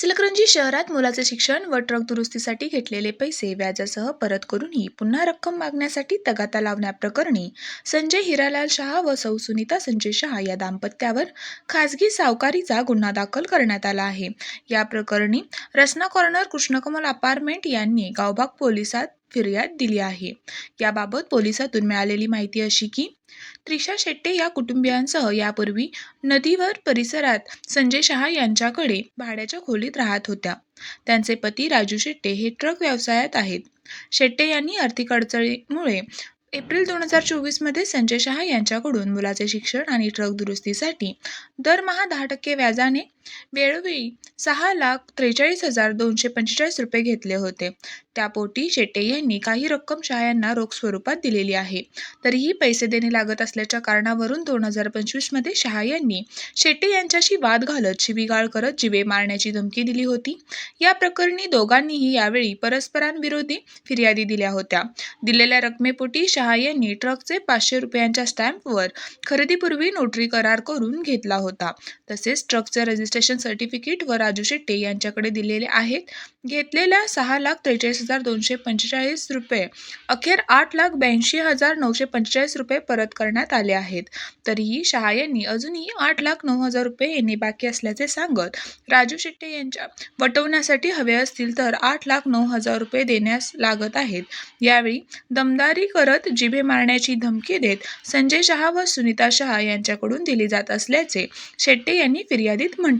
इचलकरंजी शहरात मुलाचे शिक्षण व ट्रक दुरुस्तीसाठी घेतलेले पैसे व्याजासह परत करूनही पुन्हा रक्कम मागण्यासाठी तगाता लावण्याप्रकरणी संजय हिरालाल शहा व सौ सुनीता संजय शहा या दाम्पत्यावर खासगी सावकारीचा गुन्हा दाखल करण्यात आला आहे. या प्रकरणी रसना कॉर्नर कृष्णकमल अपार्टमेंट यांनी गावभाग पोलिसात फिर्याद दिली आहे. याबाबत पोलिसातून मिळालेली माहिती अशी की त्रिशा शेट्टे या कुटुंबियांसह यापूर्वी नदीवर परिसरात संजय शहा यांच्याकडे भाड्याच्या खोलीत राहत होत्या. त्यांचे पती राजू शेट्टे हे ट्रक व्यवसायात आहेत. शेट्टे यांनी आर्थिक अडचणीमुळे एप्रिल दोन हजार चोवीसमध्ये संजय शहा यांच्याकडून मुलाचे शिक्षण आणि ट्रक दुरुस्तीसाठी दरमहा दहा टक्के व्याजाने वेळोवेळी सहा लाख त्रेचाळीस हजार दोनशे पंचेचाळीस रुपये घेतले होते. त्यापोटी शेट्टे यांनी काही रक्कम शहायांना रोख स्वरूपात दिलेली आहे. तरीही पैसे देणे लागत असल्याच्या कारणावरून दोन हजार पंचवीसमध्ये शहा यांनी शेट्टे यांच्याशी वाद घालत शिवीगाळ करत जिवे मारण्याची धमकी दिली होती. या प्रकरणी दोघांनीही यावेळी परस्परांविरोधी फिर्यादी दिल्या होत्या. दिलेल्या रकमेपोटी शहा यांनी ट्रकचे पाचशे रुपयांच्या स्टॅम्पवर खरेदीपूर्वी नोटरी करार करून घेतला होता. तसेच ट्रकचे रजिस्टर रजिस्ट्रेशन सर्टिफिकेट व राजू शेट्टे यांच्याकडे दिलेले आहेत. घेतलेल्या सहा लाख त्रेचाळीस हजार दोनशे पंचेचाळीस रुपये. अखेर आठ लाख ब्याऐंशी हजार नऊशे पंचेचाळीस रुपये परत करण्यात आले आहेत. तरीही शहा यांनी अजूनही आठ लाख नऊ हजार रुपये येणे बाकी असल्याचे सांगत राजू शेट्टे यांच्या वटवण्यासाठी हवे असतील तर आठ लाख नऊ हजार रुपये देण्यास लागत आहेत. यावेळी दमदारी करत जिभे मारण्याची धमकी देत संजय शहा व सुनीता शहा यांच्याकडून दिली जात असल्याचे शेट्टे यांनी फिर्यादीत म्हटले